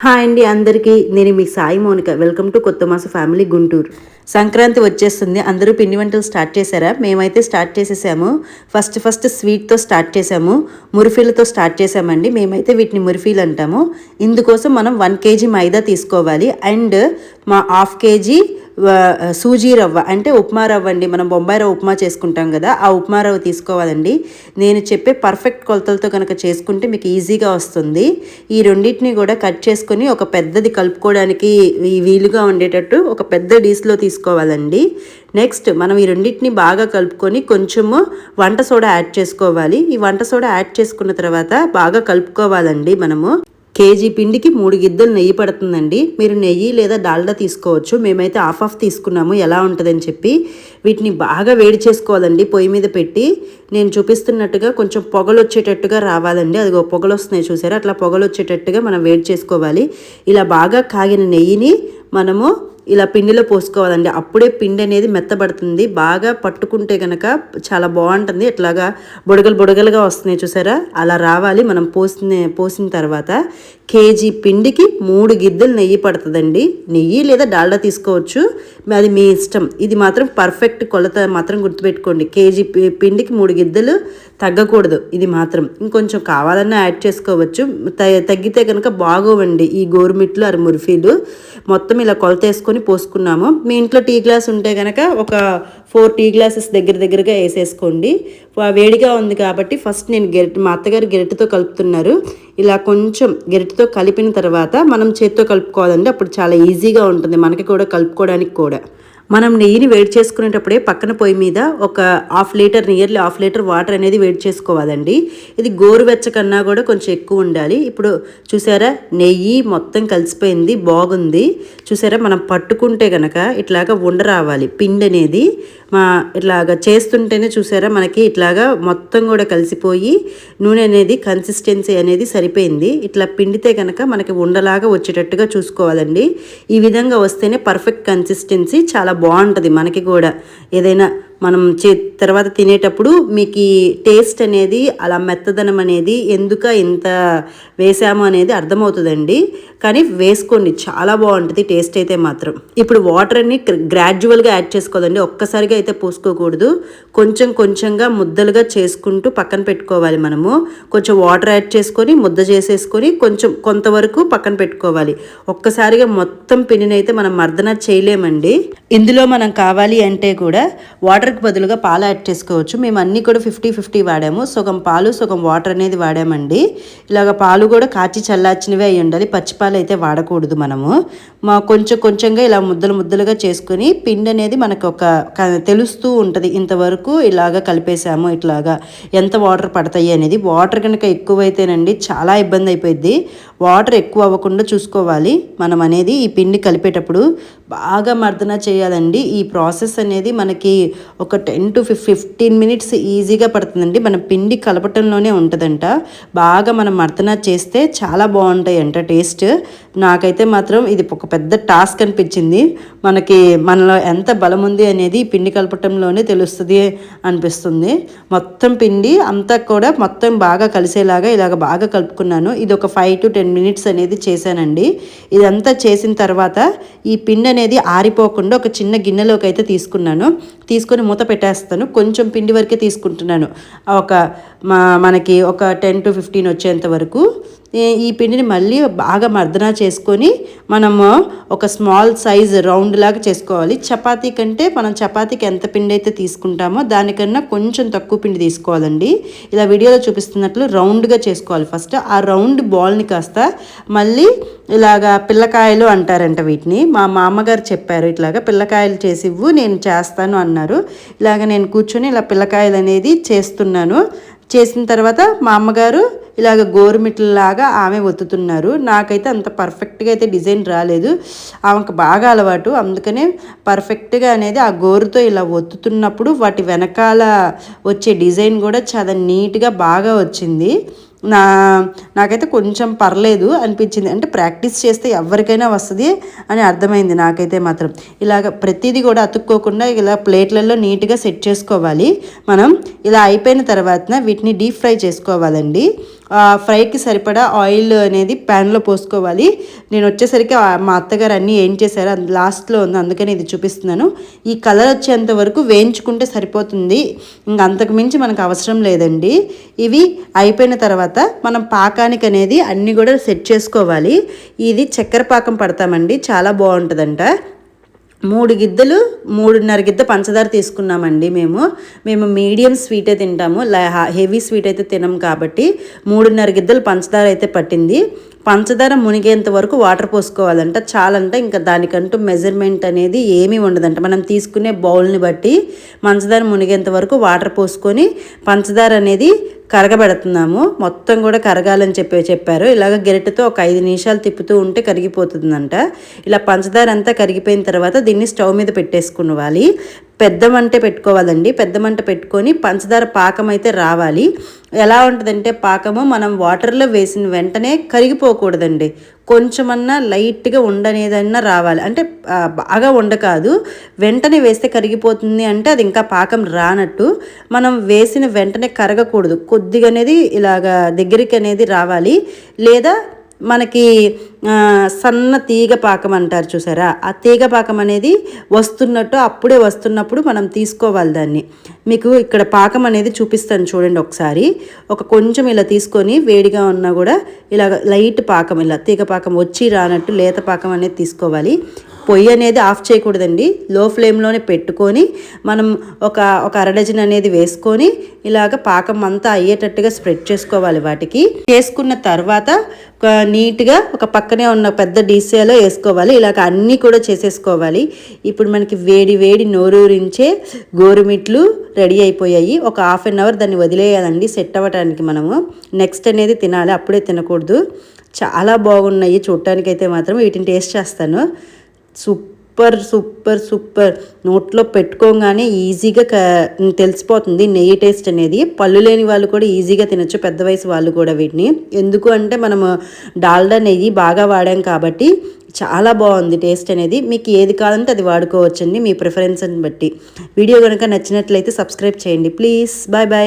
Hi అండి అందరికీ. నేను మీ సాయి మౌనిక. వెల్కమ్ టు కొత్త మాస ఫ్యామిలీ గుంటూరు. సంక్రాంతి వచ్చేస్తుంది. అందరూ పిండి వంటలు స్టార్ట్ చేశారా? మేమైతే స్టార్ట్ చేసేసాము. ఫస్ట్ ఫస్ట్ స్వీట్తో స్టార్ట్ చేసాము మురిఫీలతో స్టార్ట్ చేసామండి మేమైతే వీటిని మురిఫీలు అంటాము. ఇందుకోసం మనం వన్ కేజీ మైదా తీసుకోవాలి. అండ్ మా హాఫ్ కేజీ సూజీ రవ్వ అంటే ఉప్మా రవ్వ అండి. మనం బొంబాయి రవ్వ ఉప్మా చేసుకుంటాం కదా ఆ ఉప్మా రవ్వ తీసుకోవాలండి. నేను చెప్పే పర్ఫెక్ట్ కొలతలతో కనుక చేసుకుంటే మీకు ఈజీగా వస్తుంది. ఈ రెండింటిని కూడా కట్ చేసుకొని ఒక పెద్దది కలుపుకోవడానికి వీలుగా ఉండేటట్టు ఒక పెద్ద డీస్లో తీసుకోవాలండి. నెక్స్ట్ మనం ఈ రెండింటిని బాగా కలుపుకొని కొంచెము వంట సోడా యాడ్ చేసుకోవాలి. ఈ వంట సోడా యాడ్ చేసుకున్న తర్వాత బాగా కలుపుకోవాలండి మనము. కేజీ పిండికి మూడు గిద్దలు నెయ్యి పడుతుందండి. మీరు నెయ్యి లేదా డాల్డా తీసుకోవచ్చు. మేమైతే హాఫ్ ఆఫ్ తీసుకున్నాము. ఎలా ఉంటుందని చెప్పి వీటిని బాగా వేడి చేసుకోవాలండి. పొయ్యి మీద పెట్టి నేను చూపిస్తున్నట్టుగా కొంచెం పొగలు వచ్చేటట్టుగా రావాలండి. అదిగో పొగలు వస్తున్నాయి చూసారా? అట్లా పొగలు వచ్చేటట్టుగా మనం వేడి చేసుకోవాలి. ఇలా బాగా కాగిన నెయ్యిని మనము ఇలా పిండిలో పోసుకోవాలండి. అప్పుడే పిండి అనేది మెత్తబడుతుంది. బాగా పట్టుకుంటే కనుక చాలా బాగుంటుంది. ఇట్లాగా బుడగలు బుడగలుగా వస్తున్నాయి చూసారా? అలా రావాలి. మనం పోసిన పోసిన తర్వాత కేజీ పిండికి మూడు గిద్దెలు నెయ్యి పడుతుందండి. నెయ్యి లేదా డాల్డా తీసుకోవచ్చు. అది మీ ఇష్టం. ఇది మాత్రం పర్ఫెక్ట్ కొలత మాత్రం గుర్తుపెట్టుకోండి. కేజీ పిండికి మూడు గిద్దెలు తగ్గకూడదు. ఇది మాత్రం ఇంకొంచెం కావాలన్నా యాడ్ చేసుకోవచ్చు. తగ్గితే కనుక బాగోవండి ఈ గోరుమిట్లు అరి మురిఫీలు. మొత్తం ఇలా కొలత వేసుకొని పోసుకున్నాము. మీ ఇంట్లో టీ గ్లాస్ ఉంటే కనుక ఒక ఫోర్ టీ గ్లాసెస్ దగ్గర దగ్గరగా వేసేసుకోండి. వేడిగా ఉంది కాబట్టి ఫస్ట్ నేను గెరిట మా అత్తగారు గెరిటతో కలుపుతున్నారు. ఇలా కొంచెం గెరిటతో కలిపిన తర్వాత మనం చేత్తో కలుపుకోవాలండి. అప్పుడు చాలా ఈజీగా ఉంటుంది. మనకి కూడా కలుపుకోవడానికి కూడా. మనం నెయ్యిని వేడి చేసుకునేటప్పుడే పక్కన పొయ్యి మీద ఒక half litre nearly half litre water అనేది వేడి చేసుకోవాలండి. ఇది గోరువెచ్చ కన్నా కూడా కొంచెం ఎక్కువ ఉండాలి. ఇప్పుడు చూసారా నెయ్యి మొత్తం కలిసిపోయింది బాగుంది. చూసారా మనం పట్టుకుంటే కనుక ఇట్లాగా ఉండ రావాలి. పిండి అనేది మా ఇట్లాగా చేస్తుంటేనే చూసారా మనకి ఇట్లాగా మొత్తం కూడా కలిసిపోయి నూనె అనేది కన్సిస్టెన్సీ అనేది సరిపోయింది. ఇట్లా పిండితే కనుక మనకి ఉండలాగా వచ్చేటట్టుగా చూసుకోవాలండి. ఈ విధంగా వస్తేనే పర్ఫెక్ట్ కన్సిస్టెన్సీ చాలా బాగుంటుంది మనకి కూడా. ఏదైనా మనం చే తర్వాత తినేటప్పుడు మీకు ఈ టేస్ట్ అనేది అలా మెత్తదనం అనేది ఎందుక ఇంత వేసాము అనేది అర్థమవుతుందండి. కానీ వేసుకోండి చాలా బాగుంటుంది టేస్ట్ అయితే మాత్రం. ఇప్పుడు వాటర్ అన్ని గ్రాడ్యువల్గా యాడ్ చేసుకోవాలండి ఒక్కసారిగా అయితే పోసుకోకూడదు. కొంచెం కొంచెంగా ముద్దలుగా చేసుకుంటూ పక్కన పెట్టుకోవాలి మనము. కొంచెం వాటర్ యాడ్ చేసుకొని ముద్ద చేసేసుకొని కొంచెం కొంతవరకు పక్కన పెట్టుకోవాలి. ఒక్కసారిగా మొత్తం పిండినైతే మనం మర్దన చేయలేమండి. ఇందులో మనం కావాలి అంటే కూడా వాటర్ వాటర్కి బదులుగా పాలు యాడ్ చేసుకోవచ్చు. మేము అన్నీ కూడా ఫిఫ్టీ ఫిఫ్టీ వాడాము. సగం పాలు సగం వాటర్ అనేది వాడామండి. ఇలాగ పాలు కూడా కాచి చల్లార్చినవే అయి ఉండాలి. పచ్చిపాలు అయితే వాడకూడదు మనము. మా కొంచెం కొంచెంగా ఇలా ముద్దలు ముద్దలుగా చేసుకొని పిండి అనేది మనకు ఒక తెలుస్తూ ఉంటుంది. ఇంతవరకు ఇలాగ కలిపేసాము ఇట్లాగా ఎంత వాటర్ పడతాయి అనేది. వాటర్ కనుక ఎక్కువైతేనండి చాలా ఇబ్బంది అయిపోయింది వాటర్ ఎక్కువ అవ్వకుండా చూసుకోవాలి. మనం అనేది ఈ పిండి కలిపేటప్పుడు బాగా మర్దన చేయాలండి. ఈ ప్రాసెస్ అనేది మనకి ఒక టెన్ టు ఫిఫ్టీన్ మినిట్స్ ఈజీగా పడుతుందండి. మన పిండి కలపటంలోనే ఉంటుందంట. బాగా మనం మర్దన చేస్తే చాలా బాగుంటాయి అంట టేస్ట్. నాకైతే మాత్రం ఇది ఒక పెద్ద టాస్క్ అనిపించింది. మనకి మనలో ఎంత బలం ఉంది అనేది పిండి కలపటంలోనే తెలుస్తుంది అనిపిస్తుంది. మొత్తం పిండి అంతా కూడా మొత్తం బాగా కలిసేలాగా ఇలాగ బాగా కలుపుకున్నాను. ఇది ఒక ఫైవ్ టు టెన్ మినిట్స్ అనేది చేశానండి. ఇదంతా చేసిన తర్వాత ఈ పిండి అనేది ఆరిపోకుండా ఒక చిన్న గిన్నెలోకి అయితే తీసుకున్నాను. తీసుకొని మూత పెట్టేస్తాను. కొంచెం పిండి వరకే తీసుకుంటున్నాను. ఒక మా మనకి ఒక టెన్ టు ఫిఫ్టీన్ వచ్చేంత వరకు. ఈ- పిండిని మళ్ళీ బాగా మర్దన చేసుకొని మనము ఒక స్మాల్ సైజ్ రౌండ్ లాగా చేసుకోవాలి. చపాతీ కంటే మనం చపాతీకి ఎంత పిండి అయితే తీసుకుంటామో దానికన్నా కొంచెం తక్కువ పిండి తీసుకోవాలండి. ఇలా వీడియోలో చూపిస్తున్నట్లు రౌండ్గా చేసుకోవాలి. ఫస్ట్ ఆ రౌండ్ బాల్ని కాస్త మళ్ళీ ఇలాగా పిల్లకాయలు అంటారంట వీటిని. మా మామగారు చెప్పారు ఇట్లాగా పిల్లకాయలు చేసి ఇవ్వు నేను చేస్తాను అన్నారు. ఇలాగ నేను కూర్చొని ఇలా పిల్లకాయలు అనేది చేస్తున్నాను. చేసిన తర్వాత మా అమ్మగారు ఇలాగ గోరుమిట్లలాగా ఆమె ఒత్తుతున్నారు. నాకైతే అంత పర్ఫెక్ట్గా అయితే డిజైన్ రాలేదు. ఆమెకు బాగా అలవాటు. అందుకనే పర్ఫెక్ట్గా అనేది ఆ గోరుతో ఇలా ఒత్తుతున్నప్పుడు వాటి వెనకాల వచ్చే డిజైన్ కూడా చాలా నీట్గా బాగా వచ్చింది. నా నాకైతే కొంచెం పర్లేదు అనిపించింది. అంటే ప్రాక్టీస్ చేస్తే ఎవరికైనా వస్తుంది అని అర్థమైంది నాకైతే మాత్రం. ఇలాగ ప్రతిదీ కూడా అతుక్కోకుండా ఇలా ప్లేట్లలో నీట్గా సెట్ చేసుకోవాలి. మనం ఇలా అయిపోయిన తర్వాత వీటిని డీప్ ఫ్రై చేసుకోవాలండి. ఫ్రైకి సరిపడా ఆయిల్ అనేది ప్యాన్లో పోసుకోవాలి. నేను వచ్చేసరికి మా అత్తగారు అన్నీ ఏం చేశారు అది లాస్ట్లో ఉంది అందుకని ఇది చూపిస్తున్నాను. ఈ కలర్ వచ్చేంత వరకు వేయించుకుంటే సరిపోతుంది. ఇంక అంతకుమించి మనకు అవసరం లేదండి. ఇవి అయిపోయిన తర్వాత మనం పాకానికి అనేది అన్నీ కూడా సెట్ చేసుకోవాలి. ఇది చక్కెర పాకం పడతామండి చాలా బాగుంటుందంట. మూడు గిద్దలు మూడున్నర గిద్ద పంచదార తీసుకున్నామండి మేము. మేము మీడియం స్వీటే తింటాము హెవీ స్వీట్ అయితే తినం కాబట్టి మూడున్నర గిద్దలు పంచదార అయితే పట్టింది. పంచదార మునిగేంత వరకు వాటర్ పోసుకోవాలంట. చాలంట. ఇంకా దానికంటూ మెజర్మెంట్ అనేది ఏమీ ఉండదంట. మనం తీసుకునే బౌల్ని బట్టి పంచదార మునిగేంత వరకు వాటర్ పోసుకొని పంచదార అనేది కరగబెడుతున్నాము. మొత్తం కూడా కరగాలని చెప్పి చెప్పారు. ఇలాగ గెరిటతో ఒక ఐదు నిమిషాలు తిప్పుతూ ఉంటే కరిగిపోతుందంట. ఇలా పంచదార అంతా కరిగిపోయిన తర్వాత దీన్ని స్టవ్ మీద పెట్టేసుకోవాలి పెద్ద మంట పెట్టుకోవాలండి. పెద్ద మంట పెట్టుకొని పంచదార పాకం అయితే రావాలి. ఎలా ఉంటుందంటే పాకము మనం వాటర్లో వేసిన వెంటనే కరిగిపోకూడదండి. కొంచెమన్నా లైట్గా ఉండనేదన్నా రావాలి. అంటే బాగా ఉండ కాదు వెంటనే వేస్తే కరిగిపోతుంది అంటే అది ఇంకా పాకం రానట్టు. మనం వేసిన వెంటనే కరగకూడదు. కొద్దిగా అనేది ఇలాగా దగ్గరికి అనేది రావాలి. లేదా మనకి సన్న తీగ పాకం అంటారు చూసారా? ఆ తీగ పాకం అనేది వస్తున్నట్టు అప్పుడే వస్తున్నప్పుడు మనం తీసుకోవాలి దాన్ని. మీకు ఇక్కడ పాకం అనేది చూపిస్తాను చూడండి ఒకసారి. ఒక కొంచెం ఇలా తీసుకొని వేడిగా ఉన్నా కూడా ఇలా లైట్ పాకం ఇలా తీగ పాకం వచ్చి రానట్టు లేత పాకం అనేది తీసుకోవాలి. పొయ్యి అనేది ఆఫ్ చేయకూడదండి. లో ఫ్లేమ్లోనే పెట్టుకొని మనం ఒక ఒక అరడజన్ అనేది వేసుకొని ఇలాగ పాకం అంతా అయ్యేటట్టుగా స్ప్రెడ్ చేసుకోవాలి వాటికి. చేసుకున్న తర్వాత ఒక నీట్గా ఒక పక్క పక్కనే ఉన్న పెద్ద డీసీలో వేసుకోవాలి. ఇలాగ అన్నీ కూడా చేసేసుకోవాలి. ఇప్పుడు మనకి వేడి వేడి నోరూరించే గోరుమిట్లు రెడీ అయిపోయాయి. ఒక హాఫ్ అన్ అవర్ దాన్ని వదిలేయాలండి సెట్ అవ్వడానికి మనము. నెక్స్ట్ అనేది తినాలి అప్పుడే తినకూడదు. చాలా బాగున్నాయి చూడటానికైతే మాత్రం వీటిని టేస్ట్ చేస్తాను. Super super super. నోట్లో పెట్టుకోగానే ఈజీగా క తెలిసిపోతుంది నెయ్యి టేస్ట్ అనేది. పళ్ళు లేని వాళ్ళు కూడా ఈజీగా తినొచ్చు పెద్ద వయసు వాళ్ళు కూడా వీటిని. ఎందుకు అంటే మనము డాల్డా నెయ్యి బాగా వాడాం కాబట్టి చాలా బాగుంది టేస్ట్ అనేది. మీకు ఏది కావాలంటే అది వాడుకోవచ్చండి మీ ప్రిఫరెన్స్ని బట్టి. వీడియో కనుక నచ్చినట్లయితే సబ్స్క్రైబ్ చేయండి. ప్లీజ్. Bye bye.